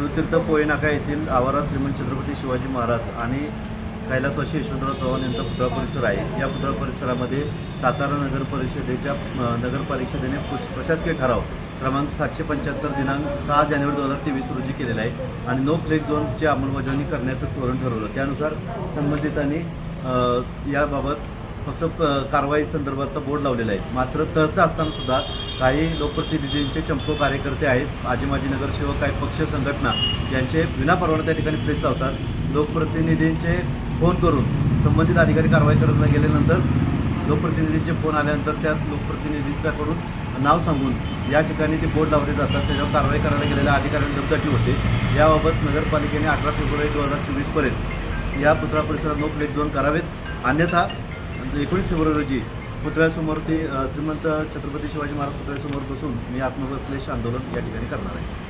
शिवतीर्थ पोळे नाका येथील आवारा श्रीमंत छत्रपती शिवाजी महाराज आणि कैलासवासी यशवंतराव चव्हाण यांचा पुतळा परिसर आहे. या पुतळा परिसरामध्ये सातारा नगर परिषदेच्या अ, नगर परिषदेने प्रशासकीय ठराव क्रमांक सातशे पंच्याहत्तर दिनांक सहा जानेवारी दोन हजार तेवीस रोजी केलेला आहे आणि नो फ्लेक्स झोनची अंमलबजावणी करण्याचं धोरण ठरवलं. त्यानुसार संबंधितांनी याबाबत फक्त प- कारवाई संदर्भाचा बोर्ड लावलेला आहे. मात्र तहसील असताना सुद्धा काही लोकप्रतिनिधींचे चंपो कार्यकर्ते आहेत. आजी माजी नगरसेवक काही पक्ष संघटना यांचे विनापरवाना त्या ठिकाणी प्रेस लावतात. लोकप्रतिनिधींचे फोन करून संबंधित अधिकारी कारवाई करत गेल्यानंतर लोकप्रतिनिधींचे फोन आल्यानंतर त्या लोकप्रतिनिधींच्याकडून नाव सांगून या ठिकाणी ते बोर्ड लावले जातात. त्याच्यावर कारवाई करायला गेलेल्या अधिकाऱ्यांना दमदाटी होते. याबाबत नगरपालिकेने अठरा फेब्रुवारी दोन हजार चोवीसपर्यंत या पुतळा परिसरात नो प्लेट झोन करावेत. अन्यथा म्हणजे एकोणीस फेब्रुवारी रोजी पुतळ्यासमोर ते श्रीमंत छत्रपती शिवाजी महाराज पुतळ्यासमोर बसून मी आत्मविश्लेष आंदोलन या ठिकाणी करणार आहे.